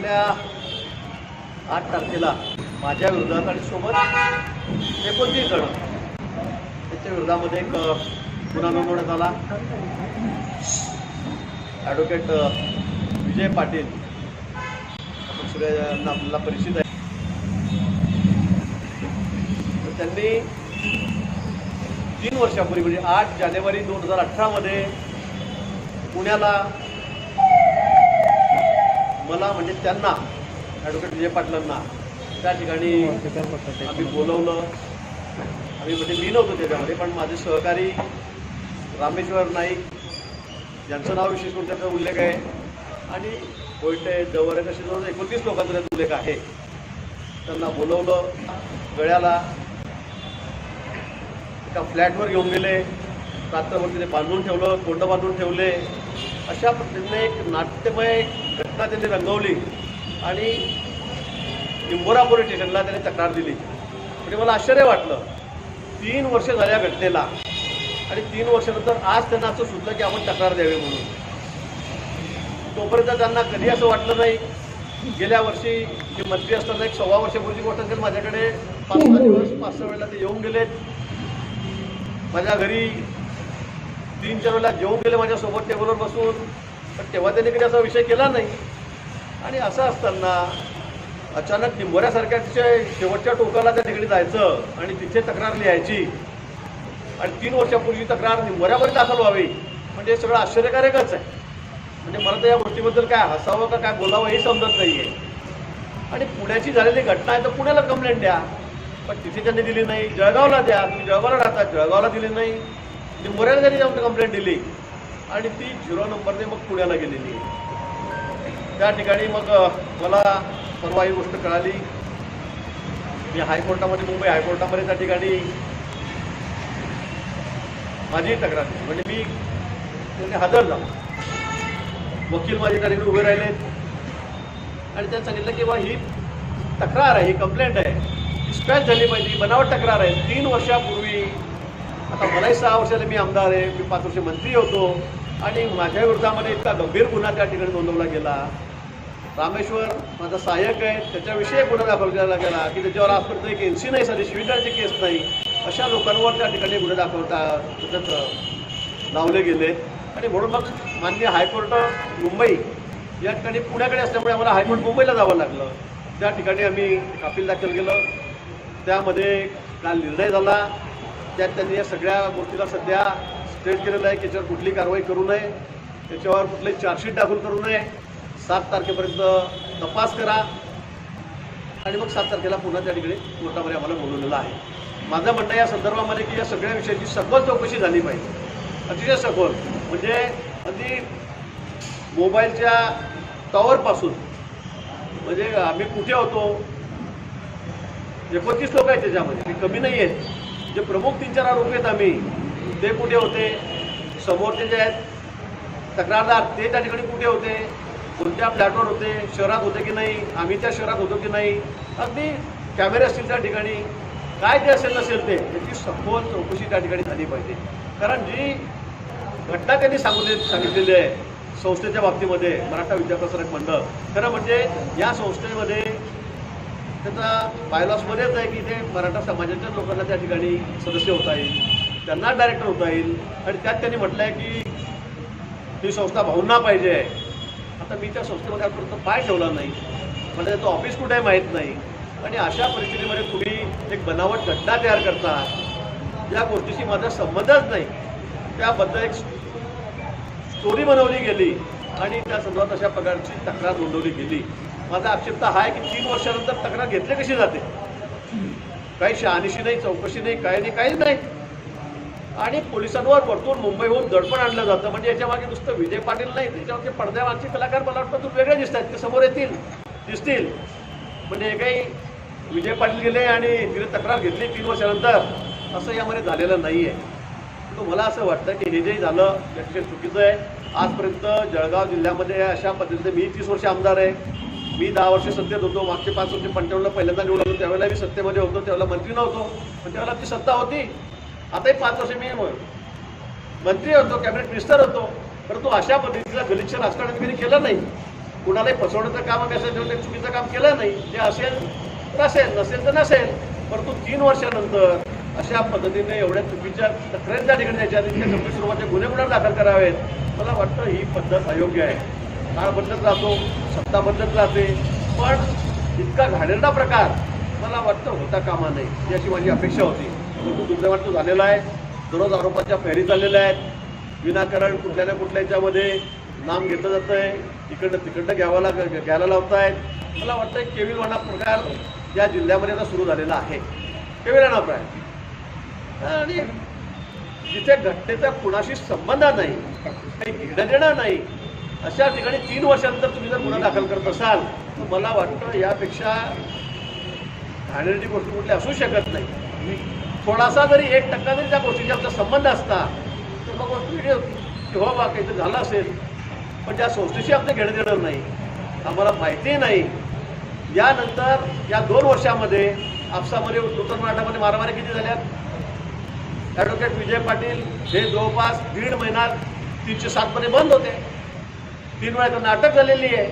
आपल्या आठ तारखेला माझ्या विरोधात आणि सोबत एकोणतीस जण त्याच्या विरोधामध्ये एक गुन्हा नोंदवण्यात आला. ॲडव्होकेट विजय पाटील आपण सगळ्यांना आपल्याला परिचित आहे. तर त्यांनी तीन वर्षापूर्वी म्हणजे आठ जानेवारी दोन हजार अठरामध्ये पुण्याला मला म्हणजे त्यांना ॲडव्होकेट विजय पाटलांना त्या ठिकाणी आम्ही बोलवलं. आम्ही म्हणजे मी नव्हतो त्याच्यामध्ये पण माझे सहकारी रामेश्वर नाईक ज्यांचं नाव विशेष करून त्याचा उल्लेख आहे. आणि कोयटे जवळ कसे जवळ एकोणतीस लोकांचा त्याचा उल्लेख आहे. त्यांना बोलवलं गळ्याला. एका फ्लॅटवर घेऊन गेले. रात्रभर तिथे बांधून ठेवलं कोंड बांधून ठेवले. अशा पद्धतीने एक नाट्यमय घटना त्यांनी रंगवली आणि निंबोरा पोलीस स्टेशनला त्यांनी तक्रार दिली. म्हणजे मला आश्चर्य वाटलं. तीन वर्ष झाल्या घटनेला. आणि तीन वर्षानंतर आज त्यांना असं सुचलं की आपण तक्रार द्यावी म्हणून. तोपर्यंत त्यांना कधी असं वाटलं नाही. गेल्या वर्षी जे मंत्री असताना एक सव्वा वर्षापूर्वीची गोष्ट असेल माझ्याकडे पाच सहा दिवस पाच सहा वेळेला ते येऊन गेलेत. माझ्या घरी तीन चार वेळेला जेवून गेले माझ्यासोबत टेबलवर बसून. पण तेव्हा त्यांनी कधी असा विषय केला नाही. आणि असं असताना अचानक निंबोऱ्यासारख्या शेवटच्या टोकाला त्या ठिकाणी जायचं आणि तिथे तक्रार लिहायची. आणि तीन वर्षापूर्वी तक्रार निंबोऱ्यावर दाखल व्हावी. म्हणजे हे सगळं आश्चर्यकारकच आहे. म्हणजे मला तर या गोष्टीबद्दल काय हसावं का काय बोलावं हे समजत नाही आहे आणि पुण्याची झालेली घटना आहे तर पुण्याला कंप्लेंट द्या. पण तिथे त्यांनी दिली नाही. जळगावला द्या. तुम्ही जळगावला राहता. जळगावला दिली नाही. निंबोऱ्याला त्यांनी जाऊन कंप्लेंट दिली. आणि ती झिरो नंबरने मग पुण्याला गेलेली. त्या ठिकाणी मग मला परवा ही गोष्ट कळाली. मी हायकोर्टामध्ये मुंबई हायकोर्टामध्ये त्या ठिकाणी माझी तक्रार दिली. म्हणजे मी त्यांनी हजर झालो वकील माझे त्या ठिकाणी उभे राहिलेत आणि त्यांनी सांगितलं की बा ही तक्रार आहे ही कंप्लेंट आहे. ही स्पॅच झाली पाहिजे. ही बनावट तक्रार आहे. तीन वर्षापूर्वी आता मलाही सहा वर्षाला मी आमदार आहे मी पाच वर्ष मंत्री होतो. आणि माझ्या विरोधामध्ये इतका गंभीर गुन्हा त्या ठिकाणी नोंदवला गेला. रामेश्वर माझा सहाय्यक आहे त्याच्याविषयी गुन्हा दाखल केला गेला की त्याच्यावर आजपर्यंत एक एन सी नाही साधी स्वीकारची केस नाही. अशा लोकांवर त्या ठिकाणी गुन्हे दाखवता त्याच्यात लावले गेले. आणि म्हणून मग मान्य हायकोर्ट मुंबई या ठिकाणी पुण्याकडे असल्यामुळे आम्हाला हायकोर्ट मुंबईला जावं लागलं. त्या ठिकाणी आम्ही अपील दाखल केलं. त्यामध्ये काल निर्णय झाला. त्यात त्यांनी या सगळ्या गोष्टीला सध्या स्ट्रेट केलेलं आहे की कुठली कारवाई करू नये त्याच्यावर कुठली चार्जशीट दाखल करू नये. सात तारखेपर्यंत तपास करा. आणि मग सात तारखेला पुन्हा त्या ठिकाणी कोर्टामध्ये आम्हाला बोलवलेलं आहे. माझं म्हणणं या संदर्भामध्ये की या सगळ्या विषयाची सखोल चौकशी झाली पाहिजे. अतिशय सखोल. म्हणजे अगदी मोबाईलच्या टॉवरपासून म्हणजे आम्ही कुठे होतो? एकोणतीस लोक आहेत त्याच्यामध्ये. ते कमी नाही आहेत जे प्रमुख तीन चार आरोपी आहेत आम्ही ते कुठे होते? समोरचे जे आहेत तक्रारदार ते त्या ठिकाणी कुठे होते? कोणत्या फ्लॅटवर होते? शहरात होते की नाही? आम्ही त्या शहरात होतो की नाही? अगदी कॅमेरे असतील त्या ठिकाणी. काय ते असेल नसेल ते याची सखोल चौकशी त्या ठिकाणी झाली पाहिजे. कारण जी घटना त्यांनी सांगून सांगितलेली आहे संस्थेच्या बाबतीमध्ये मराठा विद्याप्रसारक मंडळ खरं म्हणजे या संस्थेमध्ये त्याचा बायलॉसमध्येच आहे की ते मराठा समाजाच्या लोकांना त्या ठिकाणी सदस्य होता येईल. त्यांना डायरेक्टर होता येईल. आणि त्यात त्यांनी म्हटलं आहे की ही संस्था भाऊंना पाहिजे आहे. आता मी त्या संस्थेमध्ये आजपर्यंत पाय ठेवला नाही. म्हणजे त्याचं ऑफिस कुठे आहे माहीत नाही. आणि अशा परिस्थितीमध्ये तुम्ही एक बनावट घटना तयार करता. या गोष्टीशी माझा संबंधच नाही. त्याबद्दल एक स्टोरी बनवली गेली. आणि त्या संदर्भात अशा प्रकारची तक्रार नोंदवली गेली. माझा आक्षेप तर हा आहे की तीन वर्षानंतर तक्रार घेतली कशी जाते? काही शहानिशी नाही चौकशी नाही काही नाही काहीच नाही. आणि पोलिसांवर वरतून मुंबईहून दडपण आणलं जातं. म्हणजे याच्या मागे नुसतं विजय पाटील नाही त्याच्यावरचे पडद्यामागचे कलाकार मला वाटतं तू वेगळे दिसत आहेत ते समोर येतील दिसतील. म्हणजे हे काही विजय पाटील गेले आणि तिने तक्रार घेतली तीन वर्षानंतर असं यामध्ये झालेलं नाही आहे परंतु मला असं वाटतं की हे जे झालं ते चुकीचं आहे. आजपर्यंत जळगाव जिल्ह्यामध्ये अशा पद्धतीने मी तीस वर्ष आमदार आहे. मी दहा वर्ष सत्तेत होतो मागचे पाच वर्ष पंचावन्नला पहिल्यांदा निवडून होतो त्यावेळेला मी सत्तेमध्ये होतो त्यावेळेला मंत्री नव्हतो पण त्यावेळेला ती सत्ता होती. आताही पाच वर्ष मी मंत्री होतो कॅबिनेट मिनिस्टर होतो परंतु अशा पद्धतीला गलिच्छ राजकारण मी केलं नाही. कुणालाही फसवण्याचं काम आम्ही असं ठेवलं चुकीचं काम केलं नाही ते असेल तर असेल नसेल तर नसेल. परंतु तीन वर्षानंतर अशा पद्धतीने एवढ्या चुकीच्या तक्रारी त्या ठिकाणी द्यायच्या आणि त्या गंभीर स्वरूपाचे गुन्हे गुन्हा दाखल करावेत मला वाटतं ही पद्धत अयोग्य आहे. काळ बदलत राहतो सत्ता बदलत राहते. पण इतका घाणेरडा प्रकार मला वाटतं होता कामा नये ही अशी माझी अपेक्षा होती. परंतु दुर्दैवात तो झालेला आहे. दररोज आरोपाच्या फेरी चाललेल्या आहेत. विनाकारण कुठल्या ना कुठल्या याच्यामध्ये नाम घेतलं जातं आहे. तिकडं तिकडनं घ्यावं लाग घ्यायला लावतायत. मला वाटतं केविलवाणा प्रकार या जिल्ह्यामध्ये आता सुरू झालेला आहे. केविलवाणा प्रकार. आणि जिथे घटनेचा कुणाशी संबंध नाही काही घेणं देणं नाही अशा ठिकाणी तीन वर्षानंतर तुम्ही जर गुन्हा दाखल करत असाल तर मला वाटतं यापेक्षा घाणेरडी गोष्ट कुठली असू शकत नाही. थोडासा जरी एक टक्का जरी त्या गोष्टीचा आमचा संबंध असता तर मग गोष्ट वेगळी होती. की हो बा काहीतरी झालं असेल पण त्या संस्थेशी आपलं घेणं देणं नाही. आम्हाला माहिती नाही. यानंतर या दोन वर्षामध्ये आपसामध्ये उत्तर मराठामध्ये मारामारी किती झाल्यात ॲडव्होकेट विजय पाटील हे जवळपास दीड महिना तीनशे सातमध्ये बंद होते. तीन वेळा त्यांना अटक झालेली आहे.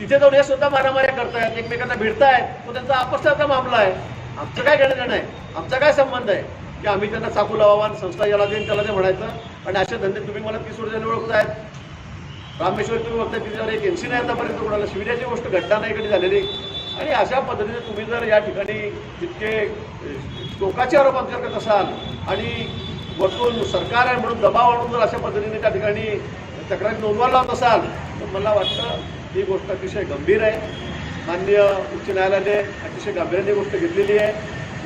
तिथे जाऊन हे सुद्धा मारामाऱ्या करतायत एकमेकांना भिडतायत. तो त्यांचा आपसाचा मामला आहे. आमचं काय घेणं देणं आहे आमचा काय संबंध आहे? की आम्ही त्यांना चाकू लावावा आणि संस्था याला देईन त्याला ते म्हणायचं. आणि असे धंदे तुम्ही मला तीस वर्षाने ओळखतायत रामेश्वर तुम्ही बघताय तिच्यावर एक एनसी नाही आतापर्यंत कोणाला. शिविराची गोष्ट घटना नाही कधी झालेली. आणि अशा पद्धतीने तुम्ही जर या ठिकाणी इतके टोकाचे आरोप करत असाल आणि वरतून सरकार आहे म्हणून दबाव आणून जर अशा पद्धतीने त्या ठिकाणी तक्रारी नोंदवायला लावत असाल तर मला वाटतं ही गोष्ट अतिशय गंभीर आहे. माननीय उच्च न्यायालयाने अतिशय गांभीर्याने गोष्ट घेतलेली आहे.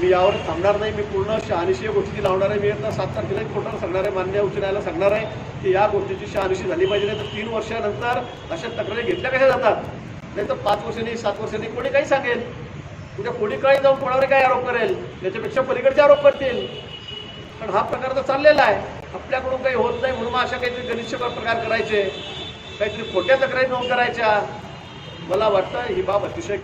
मी यावर थांबणार नाही. मी पूर्ण शहानिशी या गोष्टी लावणार आहे. मी आता सात तारखेला एक कोर्टाला सांगणार आहे. मान्य उच्च न्यायालयाला सांगणार आहे की या गोष्टीची शहानिशी झाली पाहिजे नाही तर तीन वर्षानंतर अशा तक्रारी घेतल्या कशा जातात? नाही तर पाच वर्षांनी सात वर्षांनी कोणी काही सांगेल? उद्या कोणी काही जाऊन कोणावर काय आरोप करेल? याच्यापेक्षा पलीकडचे आरोप करतील. पण हा प्रकार तर चाललेला आहे. आपल्याकडून काही होत नाही म्हणून मग अशा काहीतरी गनिष्ठ प्रकार करायचे. काहीतरी खोट्या तक्रारी नोंद करायच्या. मला वाटतं ही बाब अतिशय